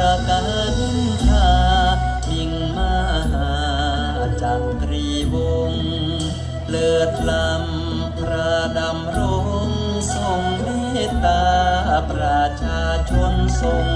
การชามิ่งมาจากตรีวง เลิดลำพระดำรงทรงเมตตาประชาชนทรง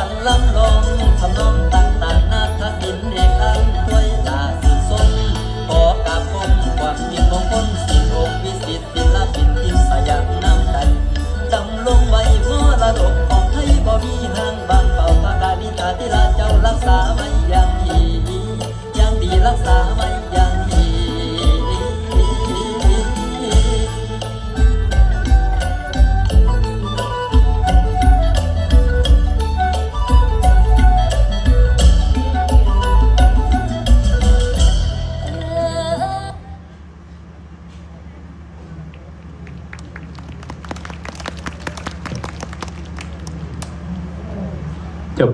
冷冷 Te